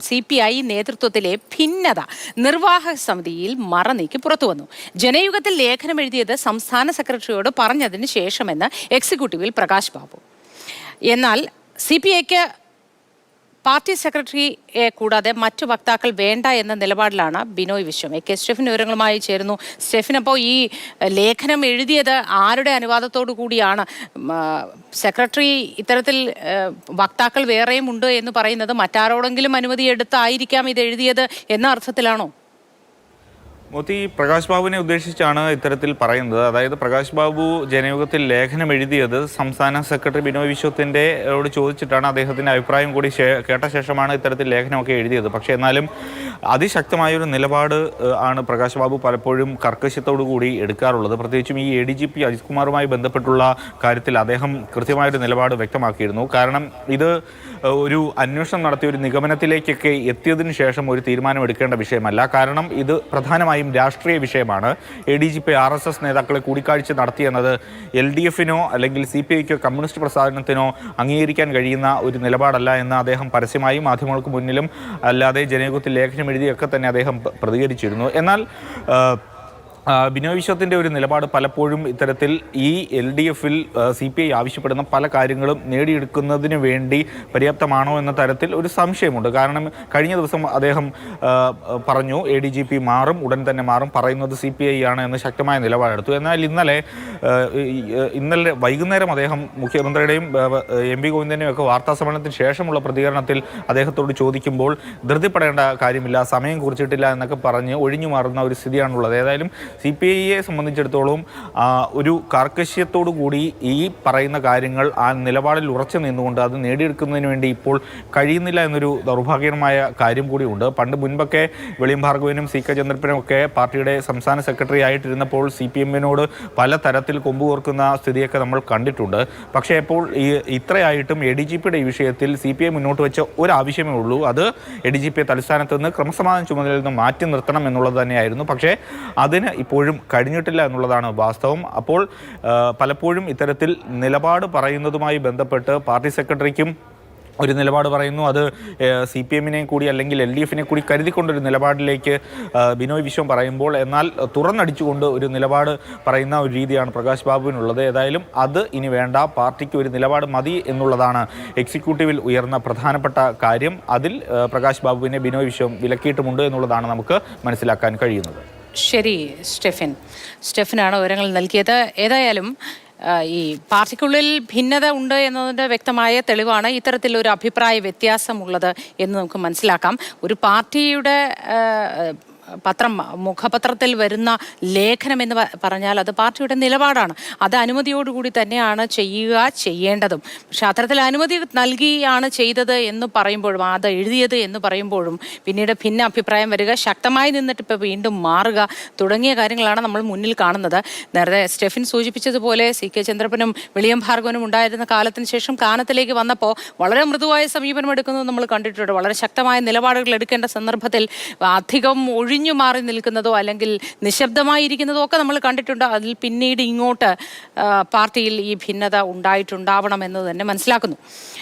C P I നേതൃത്വത്തിലെ ഭിന്നത നിർവാഹക സമിതിയിൽ മറനീക്ക് പുറത്തു വന്നു ജനയുഗത്തിൽ ലേഖനം എഴുതിയത് സംസ്ഥാന സെക്രട്ടറിയോട് പറഞ്ഞതിന് ശേഷമെന്ന് എക്സിക്യൂട്ടീവിൽ പ്രകാശ് ബാബു. എന്നാൽ സി പി ഐക്ക് പാർട്ടി സെക്രട്ടറിയെ കൂടാതെ മറ്റു വക്താക്കൾ വേണ്ട എന്ന നിലപാടിലാണ് Binoy Viswam. A K Stephen വിവരങ്ങളുമായി ചേരുന്നു. സ്റ്റെഫിൻ അപ്പോൾ ഈ ലേഖനം എഴുതിയത് ആരുടെ അനുവാദത്തോടു കൂടിയാണ്? സെക്രട്ടറി ഇത്തരത്തിൽ വക്താക്കൾ വേറെയും ഉണ്ട് എന്ന് പറയുന്നത് മറ്റാരോടെങ്കിലും അനുമതി എടുത്തായിരിക്കാം ഇത് എഴുതിയത് എന്ന അർത്ഥത്തിലാണോ? മോത്തി പ്രകാശ് ബാബുവിനെ ഉദ്ദേശിച്ചാണ് ഇത്തരത്തിൽ പറയുന്നത്. അതായത് പ്രകാശ് ബാബു ജനയുഗത്തിൽ ലേഖനം എഴുതിയത് സംസ്ഥാന സെക്രട്ടറി ബിനോയ് വിശ്വത്തിന്റെ ോട് ചോദിച്ചിട്ടാണ്. അദ്ദേഹത്തിന്റെ അഭിപ്രായം കൂടി കേട്ട ശേഷമാണ് ഇത്തരത്തിൽ ലേഖനമൊക്കെ എഴുതിയത്. പക്ഷേ എന്നാലും അതിശക്തമായൊരു നിലപാട് ആണ് പ്രകാശ് ബാബു പലപ്പോഴും കർക്കശത്തോടു കൂടി എടുക്കാറുള്ളത്. പ്രത്യേകിച്ചും ഈ A D G P Ajith കുമാറുമായി ബന്ധപ്പെട്ടുള്ള കാര്യത്തിൽ അദ്ദേഹം കൃത്യമായൊരു നിലപാട് വ്യക്തമാക്കിയിരുന്നു. കാരണം ഇത് ഒരു അന്വേഷണം നടത്തിയ ഒരു നിഗമനത്തിലേക്കൊക്കെ എത്തിയതിനു ശേഷം ഒരു തീരുമാനം എടുക്കേണ്ട വിഷയമല്ല. കാരണം ഇത് പ്രധാനമായും രാഷ്ട്രീയ വിഷയമാണ്. A D G P R S S നേതാക്കളെ കൂടിക്കാഴ്ച നടത്തിയെന്നത് എൽ ഡി എഫിനോ അല്ലെങ്കിൽ സി പി ഐക്കോ കമ്മ്യൂണിസ്റ്റ് പ്രസ്ഥാനത്തിനോ അംഗീകരിക്കാൻ കഴിയുന്ന ഒരു നിലപാടല്ല എന്ന് അദ്ദേഹം പരസ്യമായി മാധ്യമങ്ങൾക്ക് മുന്നിലും അല്ലാതെ ജനയുഗത്തിൽ ലേഖനം എഴുതിയൊക്കെ തന്നെ അദ്ദേഹം പ്രതികരിച്ചിരുന്നു. എന്നാൽ ബിനോയ് വിശ്വത്തിന്റെ ഒരു നിലപാട് പലപ്പോഴും ഇത്തരത്തിൽ ഈ എൽ ഡി എഫിൽ സി പി ഐ ആവശ്യപ്പെടുന്ന പല കാര്യങ്ങളും നേടിയെടുക്കുന്നതിന് വേണ്ടി പര്യാപ്തമാണോ എന്ന തരത്തിൽ ഒരു സംശയമുണ്ട്. കാരണം കഴിഞ്ഞ ദിവസം അദ്ദേഹം പറഞ്ഞു എ ഡി ജി പി മാറും ഉടൻ തന്നെ മാറും പറയുന്നത് സി പി ഐ ആണ് എന്ന് ശക്തമായ നിലപാടെടുത്തു. എന്നാൽ ഇന്നലെ ഇന്നലെ വൈകുന്നേരം അദ്ദേഹം മുഖ്യമന്ത്രിയുടെയും എം പി ഗോവിന്ദന്റെയും ഒക്കെ വാർത്താ സമ്മേളനത്തിന് ശേഷമുള്ള പ്രതികരണത്തിൽ അദ്ദേഹത്തോട് ചോദിക്കുമ്പോൾ ധൃതിപ്പെടേണ്ട കാര്യമില്ല സമയം കുറിച്ചിട്ടില്ല എന്നൊക്കെ പറഞ്ഞ് ഒഴിഞ്ഞു മാറുന്ന ഒരു സ്ഥിതിയാണുള്ളത്. ഏതായാലും സി പി ഐയെ സംബന്ധിച്ചിടത്തോളം ഒരു കാർക്കശ്യത്തോടു കൂടി ഈ പറയുന്ന കാര്യങ്ങൾ ആ നിലപാടിൽ ഉറച്ചു നിന്നുകൊണ്ട് അത് നേടിയെടുക്കുന്നതിന് വേണ്ടി ഇപ്പോൾ കഴിയുന്നില്ല എന്നൊരു ദൗർഭാഗ്യകരമായ കാര്യം കൂടിയുണ്ട്. പണ്ട് മുൻപൊക്കെ വെളിയം ഭാർഗവനും സി കെ ചന്ദ്രപ്പനും ഒക്കെ പാർട്ടിയുടെ സംസ്ഥാന സെക്രട്ടറി ആയിട്ടിരുന്നപ്പോൾ സി പി എമ്മിനോട് പല തരത്തിൽ കൊമ്പ് കോർക്കുന്ന സ്ഥിതിയൊക്കെ നമ്മൾ കണ്ടിട്ടുണ്ട്. പക്ഷേ ഇപ്പോൾ ഈ ഇത്രയായിട്ടും എ ഡി ജി പിയുടെ ഈ വിഷയത്തിൽ സി പി ഐ മുന്നോട്ട് വെച്ച ഒരു ആവശ്യമേ ഉള്ളൂ. അത് എ ഡി ജി പി തലസ്ഥാനത്ത് നിന്ന് ക്രമസമാധാന ചുമതലയിൽ നിന്ന് മാറ്റി നിർത്തണം എന്നുള്ളത് തന്നെയായിരുന്നു. പക്ഷേ അതിന് ഇപ്പോഴും കഴിഞ്ഞിട്ടില്ല എന്നുള്ളതാണ് വാസ്തവം. അപ്പോൾ പലപ്പോഴും ഇത്തരത്തിൽ നിലപാട് പറയുന്നതുമായി ബന്ധപ്പെട്ട് പാർട്ടി സെക്രട്ടറിക്കും ഒരു നിലപാട് പറയുന്നു. അത് സി പി എമ്മിനെ കൂടി അല്ലെങ്കിൽ എൽ ഡി എഫിനെ കൂടി കരുതിക്കൊണ്ടൊരു നിലപാടിലേക്ക് ബിനോയ് വിശ്വം പറയുമ്പോൾ എന്നാൽ തുറന്നടിച്ചുകൊണ്ട് ഒരു നിലപാട് പറയുന്ന ഒരു രീതിയാണ് പ്രകാശ് ബാബുവിനുള്ളത്. ഏതായാലും അത് ഇനി വേണ്ട. പാർട്ടിക്ക് ഒരു നിലപാട് മതി എന്നുള്ളതാണ് എക്സിക്യൂട്ടീവിൽ ഉയർന്ന പ്രധാനപ്പെട്ട കാര്യം. അതിൽ പ്രകാശ് ബാബുവിനെ ബിനോയ് വിശ്വം വിലക്കിയിട്ടുമുണ്ട് എന്നുള്ളതാണ് നമുക്ക് മനസ്സിലാക്കാൻ കഴിയുന്നത്. ശരി സ്റ്റെഫിൻ. സ്റ്റെഫിനാണ് വിവരങ്ങൾ നൽകിയത്. ഏതായാലും ഈ പാർട്ടിക്കുള്ളിൽ ഭിന്നത ഉണ്ട് എന്നതിന്റെ വ്യക്തമായ തെളിവാണ് ഇത്തരത്തിൽ ഒരു അഭിപ്രായ വ്യത്യാസമുള്ളത് എന്ന് നമുക്ക് മനസ്സിലാക്കാം. ഒരു പാർട്ടിയുടെ പത്രം മുഖപത്രത്തിൽ വരുന്ന ലേഖനം എന്ന് പറഞ്ഞാൽ അത് പാർട്ടിയുടെ നിലപാടാണ്. അത് അനുമതിയോടുകൂടി തന്നെയാണ് ചെയ്യുക ചെയ്യേണ്ടതും. പക്ഷെ അത്തരത്തിൽ അനുമതി നൽകിയാണ് ചെയ്തത് എന്ന് പറയുമ്പോഴും അത് എഴുതിയത് എന്ന് പറയുമ്പോഴും പിന്നീട് ഭിന്ന അഭിപ്രായം വരിക ശക്തമായി നിന്നിട്ട് ഇപ്പോൾ വീണ്ടും മാറുക തുടങ്ങിയ കാര്യങ്ങളാണ് നമ്മൾ മുന്നിൽ കാണുന്നത്. നേരത്തെ സ്റ്റെഫിൻ സൂചിപ്പിച്ചതുപോലെ സി കെ ചന്ദ്രപ്പനും വിളിയം ഭാർഗവനും ഉണ്ടായിരുന്ന കാലത്തിന് ശേഷം കാനത്തിലേക്ക് വന്നപ്പോൾ വളരെ മൃദുവായ സമീപനം എടുക്കുന്നത് നമ്മൾ കണ്ടിട്ടുണ്ട്. വളരെ ശക്തമായ നിലപാടുകൾ എടുക്കേണ്ട സന്ദർഭത്തിൽ അധികം ഒഴിഞ്ഞു മാറി നിൽക്കുന്നതോ അല്ലെങ്കിൽ നിശബ്ദമായിരിക്കുന്നതോ ഒക്കെ നമ്മൾ കണ്ടിട്ടുണ്ട്. അതിൽ പിന്നീട് ഇങ്ങോട്ട് പാർട്ടിയിൽ ഈ ഭിന്നത ഉണ്ടായിട്ടുണ്ടാവണം എന്ന് തന്നെ മനസ്സിലാക്കുന്നു.